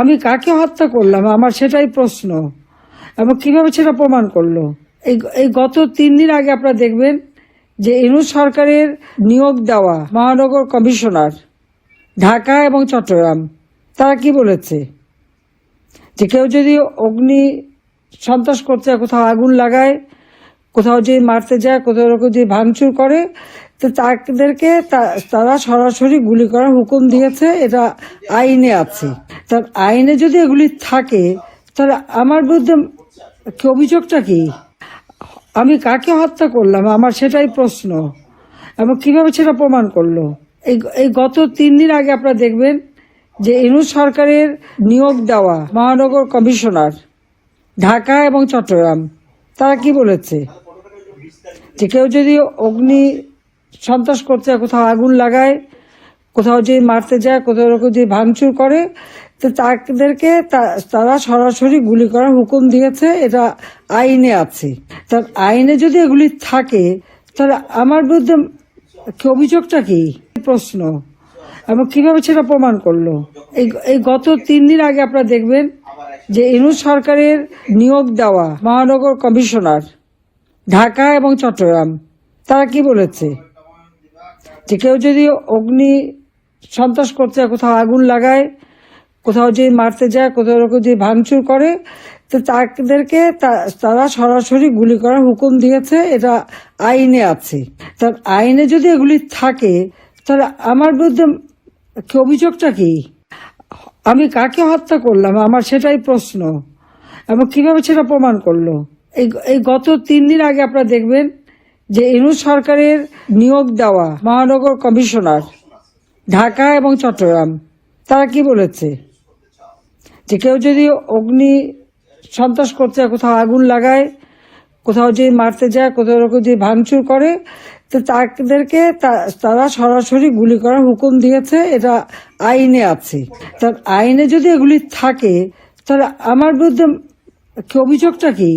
আমি কাকে হত্যা করলাম? আমার সেটাই প্রশ্ন। এবং কীভাবে সেটা প্রমাণ করল? এই এই গত তিন দিন আগে আপনারা দেখবেন যে ইনুস সরকারের নিয়োগ দেওয়া মহানগর কমিশনার ঢাকা এবং চট্টগ্রাম, তারা কি বলেছে? যে কেউ যদি অগ্নি সন্ত্রাস করতে কোথাও আগুন লাগায় কোথাও যদি মারতে যায়, কোথাও এরকম যদি ভাঙচুর করে, তো তাদেরকে তারা সরাসরি গুলি করার হুকুম দিয়েছে, এটা আইনে আছে। তার আইনে যদি এগুলি থাকে, তাহলে আমার বিরুদ্ধে অভিযোগটা কি? আমি কাকে হত্যা করলাম? আমার সেটাই প্রশ্ন। এবং কীভাবে সেটা প্রমাণ করল? এই এই গত তিন দিন আগে আপনারা দেখবেন যে ইনুস সরকারের নিয়োগ দেওয়া মহানগর কমিশনার ঢাকা এবং চট্টগ্রাম, তারা কি বলেছে? যে কেউ যদি অগ্নি সন্ত্রাস করতে কোথাও আগুন লাগায়, কোথাও যদি মারতে যায়, কোথাও এরকম যদি ভাঙচুর করে, তো তাদেরকে তারা সরাসরি গুলি করার হুকুম দিয়েছে, এটা আইনে আছে। তার আইনে যদি এগুলি থাকে, তাহলে আমার বিরুদ্ধে অভিযোগটা কি? প্রশ্ন। এবং কীভাবে সেটা প্রমাণ করল? এই এই গত তিন দিন আগে আপনারা দেখবেন যে ইনুস সরকারের নিয়োগ দেওয়া মহানগর কমিশনার ঢাকা এবং চট্টগ্রাম। তারা কি বলেছে? যে কেউ যদি অগ্নি সন্ত্রাস করতে কোথাও আগুন লাগায়, কোথাও যদি মারতে যায়, কোথাও এরকম যদি ভাঙচুর করে, তো তাদেরকে তারা সরাসরি গুলি করার হুকুম দিয়েছে, এটা আইনে আছে। তার আইনে যদি এগুলি থাকে, তাহলে আমার বিরুদ্ধে অভিযোগটা কি? আমি কাকে হত্যা করলাম? আমার সেটাই প্রশ্ন। এবং কীভাবে সেটা প্রমাণ করল? এই এই গত তিন দিন আগে আপনারা দেখবেন যে ইনুস সরকারের নিয়োগ দেওয়া মহানগর কমিশনার ঢাকা এবং চট্টগ্রাম, তারা কি বলেছে? যে কেউ যদি অগ্নি সন্ত্রাস করতে কোথাও আগুন লাগায়, কোথাও যদি মারতে যায়, কোথাও এরকম যদি ভাঙচুর করে, তো তাদেরকে তারা সরাসরি গুলি করার হুকুম দিয়েছে, এটা আইনে আছে। তার আইনে যদি এগুলি থাকে, তাহলে আমার বিরুদ্ধে অভিযোগটা কি?